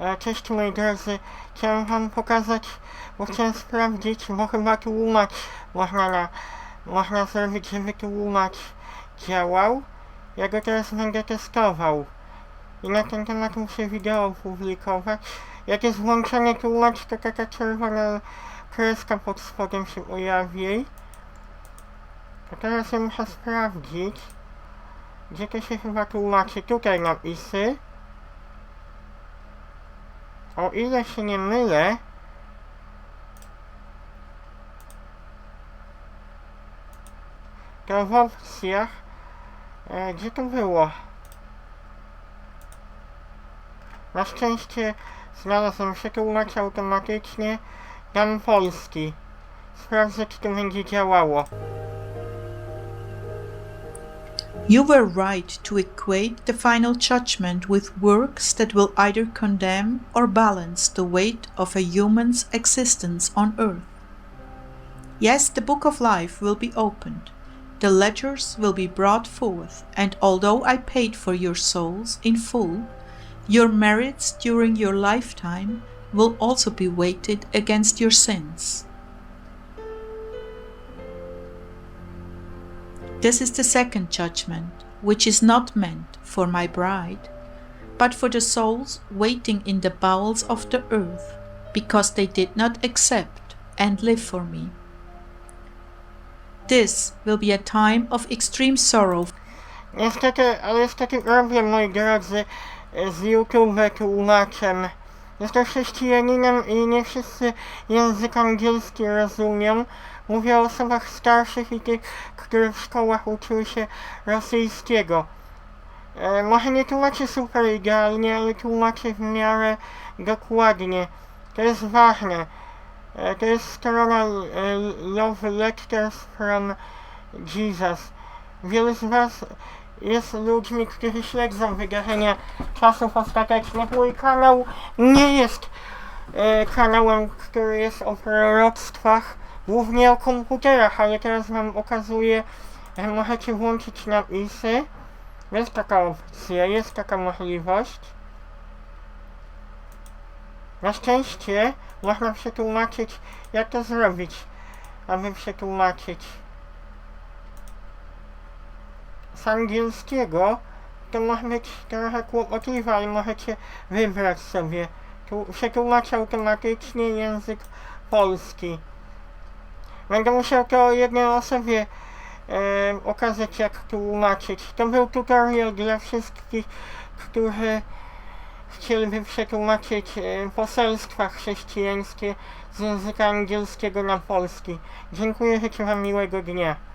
E, Cześć moi drodzy, chciałem wam pokazać, bo chciałem sprawdzić, bo chyba tłumacz można, na, można zrobić, żeby tłumacz działał. Ja go teraz będę testował. I na ten temat muszę wideo opublikować. Jak jest włączony tłumacz, to taka czerwona kreska pod spodem się pojawi. A teraz ja muszę sprawdzić, gdzie to się chyba tłumaczy. Tutaj napisy. O ile się nie mylę, to w opcjach, e, gdzie to było? Na szczęście znalazłem się tłumacz automatycznie, dam polski. Sprawdzę, czy to będzie działało. You were right to equate the final judgment with works that will either condemn or balance the weight of a human's existence on earth. Yes, the book of life will be opened, the ledgers will be brought forth, and although I paid for your souls in full, your merits during your lifetime will also be weighted against your sins. This is the second judgment, which is not meant for my bride, but for the souls waiting in the bowels of the earth, because they did not accept and live for me. This will be a time of extreme sorrow Niestety, ale taki problem, moi drodzy, z YouTube tłumaczem. Jestem chrześcijaninem i nie wszyscy język angielski rozumią. Mówię o osobach starszych i tych, które w szkołach uczyły się rosyjskiego. E, może nie tłumaczy super idealnie, ale tłumaczy w miarę dokładnie. To jest ważne. E, to jest strona e, Love Letters from Jesus. Wielu z Was jest ludźmi, którzy śledzą wydarzenia czasów ostatecznych. Mój kanał nie jest e, kanałem, który jest o proroctwach, głównie o komputerach, ale teraz Wam okazuję, że możecie włączyć napisy. Jest taka opcja, jest taka możliwość. Na szczęście można przetłumaczyć, jak to zrobić, aby przetłumaczyć z angielskiego to może być trochę kłopotliwe, ale możecie wybrać sobie. Tu przetłumacz automatycznie język polski. Będę musiał to jednej osobie e, okazać jak tłumaczyć. To był tutorial dla wszystkich, którzy chcieliby przetłumaczyć e, poselstwa chrześcijańskie z języka angielskiego na polski. Dziękuję, życzę Wam miłego dnia.